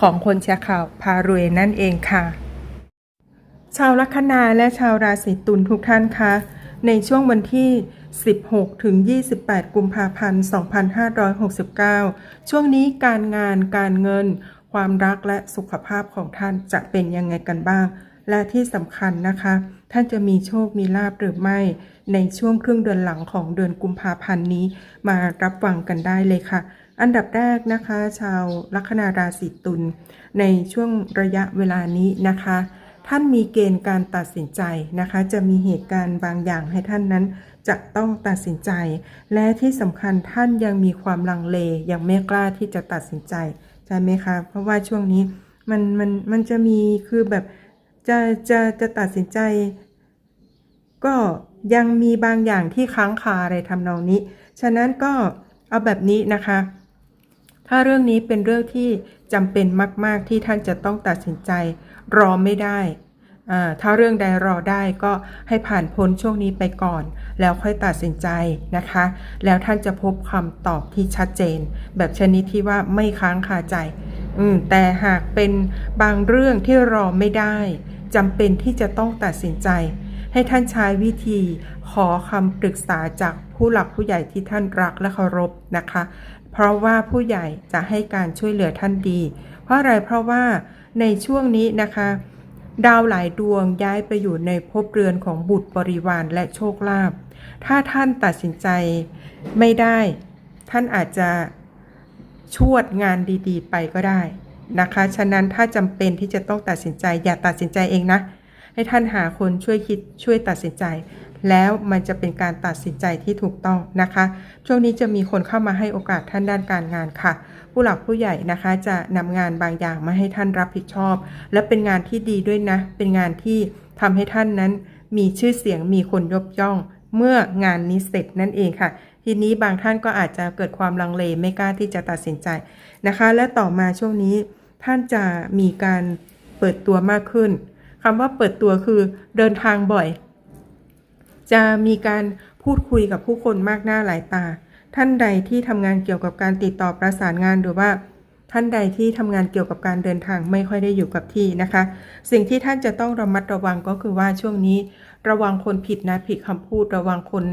ของคนแชร์ข่าวพารวยนั่นเองค่ะ ชาวลัคนาและชาวราศีตุลทุกท่านคะในช่วงวันที่ 16 ถึง 28 กุมภาพันธ์ 2569 ช่วงนี้การงานการเงิน ความรักและสุขภาพของท่านจะเป็นยังไงกันบ้าง และที่สำคัญนะคะ ท่านจะมีโชคมีลาบหรือไม่ ในช่วงครึ่งเดือนหลังของเดือนกุมภาพันธ์นี้มารับฟังกันได้เลยค่ะ อันดับแรกนะคะ ชาวลัคนาราศีตุลในช่วงระยะเวลานี้นะคะ ท่านมีเกณฑ์การตัดสินใจนะคะ จะมีเหตุการณ์บางอย่างให้ท่านนั้นจะต้องตัดสินใจ และที่สำคัญท่านยังมีความลังเลยังไม่กล้าที่จะตัดสินใจใช่ไหมคะเพราะว่าช่วงนี้มันมันมันจะมีคือแบบจะจะจะตัดสินใจ ก็ยังมีบางอย่างที่ค้างคาอะไรทำนองนี้ ฉะนั้นก็เอาแบบนี้นะคะ ถ้าเรื่องนี้เป็นเรื่องที่จำเป็นมาก ๆ ที่ท่านจะต้องตัดสินใจ รอไม่ได้ ถ้าเรื่องใดรอได้ก็ให้ผ่านพ้นช่วงนี้ไปก่อน แล้วค่อยตัดสินใจนะคะ แล้วท่านจะพบคำตอบที่ชัดเจน แบบชนิดที่ว่าไม่ค้างคาใจ อืมแต่หากเป็นบางเรื่องที่รอไม่ได้จำเป็นที่จะต้องตัดสินใจ ให้ท่านใช้วิธีขอคำปรึกษาจากผู้หลักผู้ใหญ่ที่ท่านรักและเคารพนะคะ เพราะว่าผู้ใหญ่จะให้การช่วยเหลือท่านดี เพราะอะไรเพราะว่าในช่วงนี้นะคะ ดาวหลายดวงย้ายไปอยู่ในภพเรือนของบุตรบริวารและโชคลาภถ้าท่านตัดสินใจไม่ได้ ท่านอาจจะชวดงานดีๆ ไปก็ได้นะคะ ฉะนั้นถ้าจำเป็นที่จะต้องตัดสินใจอย่าตัดสินใจเองนะ ให้ท่านหาคนช่วยคิดช่วยตัดสินใจ แล้วมันจะเป็นการตัดสินใจที่ถูกต้องนะคะ ช่วงนี้จะมีคนเข้ามาให้โอกาสท่านด้านการงานค่ะ ผู้หลักผู้ใหญ่นะคะจะนำงานบางอย่างมาให้ท่านรับผิดชอบ และเป็นงานที่ดีด้วยนะ เป็นงานที่ทำให้ท่านนั้น มีชื่อเสียงมีคนยกย่อง เมื่องานนี้เสร็จนั่นเองค่ะทีนี้บางท่านก็อาจจะเกิดความลังเลไม่กล้าที่จะตัดสินใจนะคะ และต่อมาช่วงนี้ท่านจะมีการเปิดตัวมากขึ้น คำว่าเปิดตัวคือเดินทางบ่อย จะมีการพูดคุยกับผู้คนมากหน้าหลายตา ท่านใดที่ทำงานเกี่ยวกับการติดต่อประสานงานหรือว่า ท่านใดที่ทำงานเกี่ยวกับการเดินทางไม่ค่อยได้อยู่กับที่นะคะ สิ่งที่ท่านจะต้องระมัดระวังก็คือว่าช่วงนี้ ระวังคนผิดนัดผิดคำพูด ระวังคน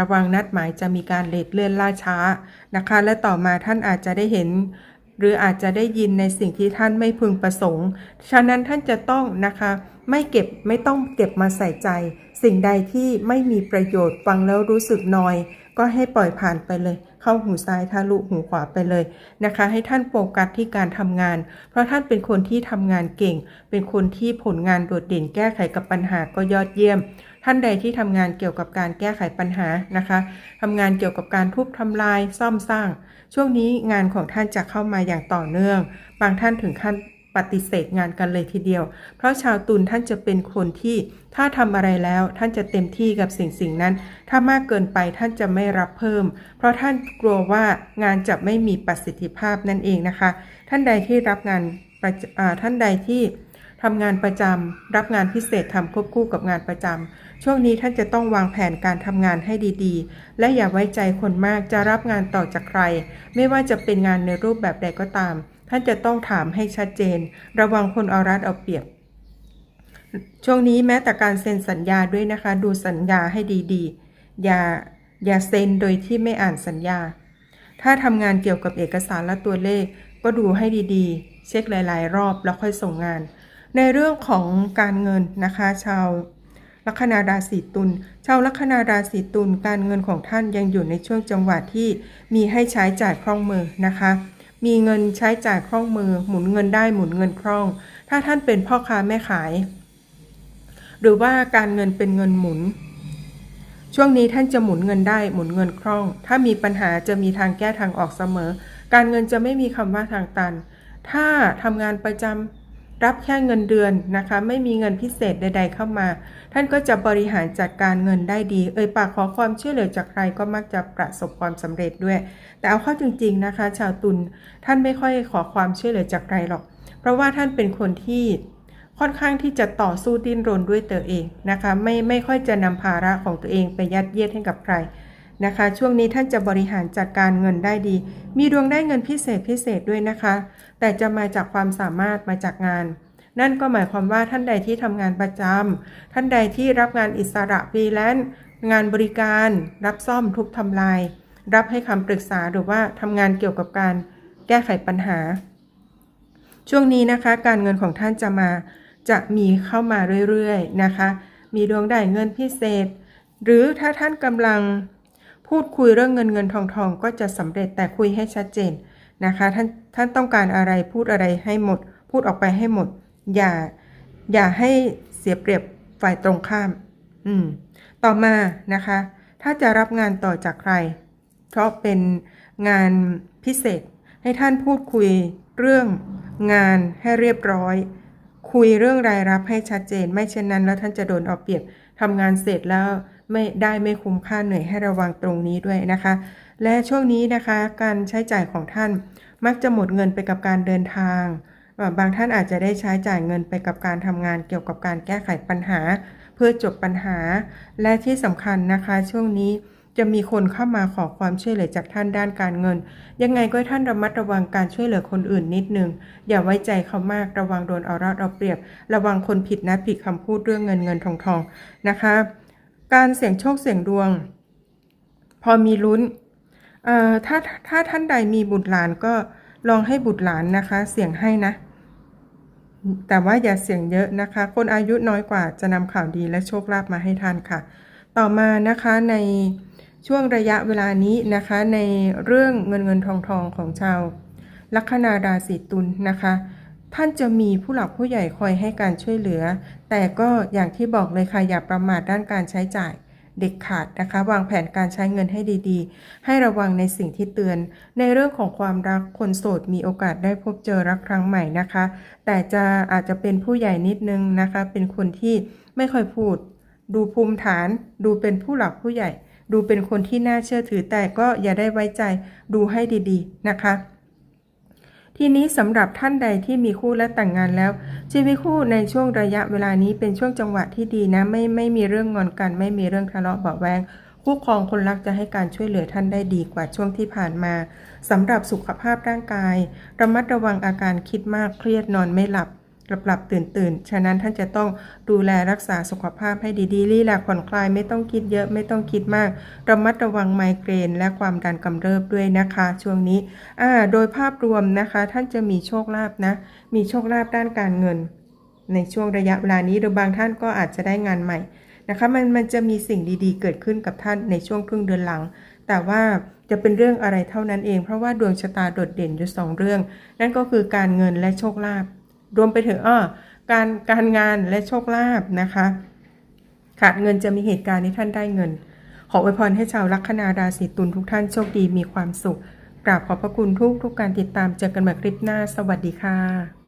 ระวังนัดหมายจะมีการเลทเลื่อนล่าช้านะคะ และต่อมาท่านอาจจะได้เห็น หรืออาจจะได้ยินในสิ่งที่ท่านไม่พึงประสงค์ ฉะนั้นท่านจะต้องนะคะ ไม่เก็บไม่ต้องเก็บมาใส่ใจ สิ่งใดที่ไม่มีประโยชน์ฟังแล้วรู้สึกนอย ก็ให้ปล่อยผ่านไปเลย เข้าหูซ้ายทะลุหูขวาไปเลยนะคะ ให้ท่านโฟกัสที่การทำงาน เพราะท่านเป็นคนที่ทำงานเก่ง เป็นคนที่ผลงานโดดเด่นแก้ไขกับปัญหาก็ยอดเยี่ยม ท่านใดที่ทำงานเกี่ยวกับการแก้ไขปัญหานะคะทำงานเกี่ยวกับการทุบทำลายซ่อมสร้าง ช่วงนี้งานของท่านจะเข้ามาอย่างต่อเนื่อง บางท่านถึงขั้น ปฏิเสธงานกันเลยทีเดียว เพราะชาวตุลท่านจะเป็นคนที่ถ้าทำอะไรแล้วท่านจะเต็มที่กับสิ่งสิ่งนั้น ถ้ามากเกินไปท่านจะไม่รับเพิ่ม เพราะท่านกลัวว่างานจะไม่มีประสิทธิภาพนั่นเองนะคะ ท่านใดที่รับงานท่านใดที่ทำงานประจำรับงานพิเศษทำควบคู่กับงานประจำช่วงนี้ท่านจะต้องวางแผนการทำงานให้ดีๆ และอย่าไว้ใจคนมากจะรับงานต่อจากใคร ไม่ว่าจะเป็นงานในรูปแบบใดก็ตาม ท่านจะต้องถามให้ชัดเจน ระวังคนเอารัดเอาเปรียบ ช่วงนี้แม้แต่การเซ็นสัญญาด้วยนะคะ ดูสัญญาให้ดีๆ อย่าอย่าเซ็นโดยที่ไม่อ่านสัญญา ถ้าทำงานเกี่ยวกับเอกสารและตัวเลข ก็ดูให้ดีๆ เช็คหลาย ๆ รอบแล้วค่อยส่งงาน ในเรื่องของการเงินนะคะ ชาวลัคนาราศีตุล ชาวลัคนาราศีตุลการเงินของท่านยังอยู่ในช่วงจังหวะที่มีให้ใช้จ่ายคล่องมือนะคะ มีเงินใช้จ่ายคล่องมือ หมุนเงินได้หมุนเงินคล่อง ถ้าท่านเป็นพ่อค้าแม่ขาย หรือว่าการเงินเป็นเงินหมุน ช่วงนี้ท่านจะหมุนเงินได้หมุนเงินคล่อง ถ้ามีปัญหาจะมีทางแก้ทางออกเสมอ การเงินจะไม่มีคำว่าทางตัน ถ้าทำงานประจ รับแค่เงินเดือนนะคะ ไม่มีเงินพิเศษใด ๆ เข้ามา ท่านก็จะบริหารจัดการเงินได้ดี เอ่ยปากขอความช่วยเหลือจากใครก็มักจะประสบความสำเร็จด้วย แต่เอาเข้าจริง ๆนะคะ ชาวตุลท่านไม่ค่อยขอความช่วยเหลือจากใครหรอก เพราะว่าท่านเป็นคนที่ค่อนข้างที่จะต่อสู้ดิ้นรนด้วยตัวเองนะคะ ไม่ไม่ค่อยจะนำภาระของตัวเองไปยัดเยียดให้กับใคร นะคะ ช่วงนี้ท่านจะบริหารจัดการเงินได้ดี มีดวงได้เงินพิเศษพิเศษด้วยนะคะ แต่จะมาจากความสามารถมาจากงาน นั่นก็หมายความว่าท่านใดที่ทำงานประจำท่านใดที่รับงานอิสระฟรีแลนซ์งานบริการ รับซ่อมทุบทำลาย รับให้คำปรึกษาหรือว่าทำงานเกี่ยวกับการแก้ไขปัญหา ช่วงนี้นะคะ การเงินของท่านจะมาจะมีเข้ามาเรื่อยๆนะคะ มีดวงได้เงินพิเศษ หรือถ้าท่านกำลัง พูดคุยเรื่องเงินเงินทองทองก็จะสำเร็จแต่คุยให้ชัดเจนนะคะท่านท่านต้องการอะไรพูดอะไรให้หมด พูดออกไปให้หมด อย่าอย่าให้เสียเปรียบฝ่ายตรงข้าม อืม ต่อมานะคะ ถ้าจะรับงานต่อจากใคร เพราะเป็นงานพิเศษ ให้ท่านพูดคุยเรื่องงานให้เรียบร้อย คุยเรื่องรายรับให้ชัดเจน ไม่เช่นนั้นแล้วท่านจะโดนเอาเปรียบทำงานเสร็จแล้ว ไม่ได้ไม่คุ้มค่าเหนื่อยให้ระวังตรงนี้ด้วยนะคะ และช่วงนี้นะคะการใช้จ่ายของท่านมักจะหมดเงินไปกับการเดินทาง บางท่านอาจจะได้ใช้จ่ายเงินไปกับการทำงานเกี่ยวกับการแก้ไขปัญหา เพื่อจบปัญหา และที่สำคัญนะคะ ช่วงนี้จะมีคนเข้ามาขอความช่วยเหลือจากท่านด้านการเงิน ยังไงก็ท่านระมัดระวังการช่วยเหลือคนอื่นนิดนึง อย่าไว้ใจเขามากระวังโดนเอารัดเอาเปรียบ ระวังคนผิดนัดผิดคำพูดเรื่องเงินเงินทองทองนะคะ การเสี่ยงโชคเสี่ยงดวง พอมีลุ้นเอ่อถ้าถ้าท่านใดมีบุตรหลานก็ลองให้บุตรหลานนะคะ เสี่ยงให้นะ แต่ว่าอย่าเสี่ยงเยอะนะคะ คนอายุน้อยกว่าจะนำข่าวดีและโชคลาภมาให้ท่านค่ะ ต่อมานะคะในช่วงระยะเวลานี้นะคะ ในเรื่องเงินเงินทองทองของชาวลัคนาราศีตุลนะคะ ท่านจะมีผู้หลักผู้ใหญ่คอยให้การช่วยเหลือ แต่ก็อย่างที่บอกเลยค่ะอย่าประมาทด้านการใช้จ่ายเด็กขาดนะคะ วางแผนการใช้เงินให้ดีๆ ให้ระวังในสิ่งที่เตือน ในเรื่องของความรักคนโสดมีโอกาสได้พบเจอรักครั้งใหม่นะคะ แต่จะอาจจะเป็นผู้ใหญ่นิดนึงนะคะ เป็นคนที่ไม่ค่อยพูด ดูภูมิฐาน ดูเป็นผู้หลักผู้ใหญ่ ดูเป็นคนที่น่าเชื่อถือแต่ก็อย่าได้ไว้ใจดูให้ดีๆนะคะ ทีนี้สำหรับท่านใดที่มีคู่และแต่งงานแล้ว ชีวิตคู่ในช่วงระยะเวลานี้เป็นช่วงจังหวะที่ดีนะ ไม่ไม่มีเรื่องงอนกัน ไม่มีเรื่องทะเลาะเบาแวงคู่ครองคนรักจะให้การช่วยเหลือท่านได้ดีกว่าช่วงที่ผ่านมาสำหรับสุขภาพร่างกาย ระมัดระวังอาการคิดมากเครียดนอนไม่หลับ หลับหลับตื่นตื่นฉะนั้นท่านจะต้องดูแลรักษาสุขภาพให้ดีๆรีแลกผ่อนคลายไม่ต้องคิดเยอะไม่ต้องคิดมาก ระมัดระวังไมเกรน และความดันกำเริบด้วยนะคะ ช่วงนี้อ่าโดยภาพรวมนะคะ ท่านจะมีโชคลาภนะ มีโชคลาภด้านการเงิน ในช่วงระยะเวลานี้หรือบางท่านก็อาจจะได้งานใหม่นะคะมันมันจะมีสิ่งดีๆ เกิดขึ้นกับท่านในช่วงครึ่งเดือนหลัง แต่ว่าจะเป็นเรื่องอะไรเท่านั้นเอง เพราะว่าดวงชะตาโดดเด่นอยู่สองเรื่อง นั่นก็คือการเงินและโชคลาภ รวมไปถึงอ้อการการงานและโชคลาภนะคะ ขาดเงินจะมีเหตุการณ์ที่ท่านได้เงิน ขออวยพรให้ชาวลัคนาราศีตุลทุกท่านโชคดีมีความสุขกราบขอบพระคุณทุกทุกการติดตามเจอกันใหม่คลิปหน้า สวัสดีค่ะ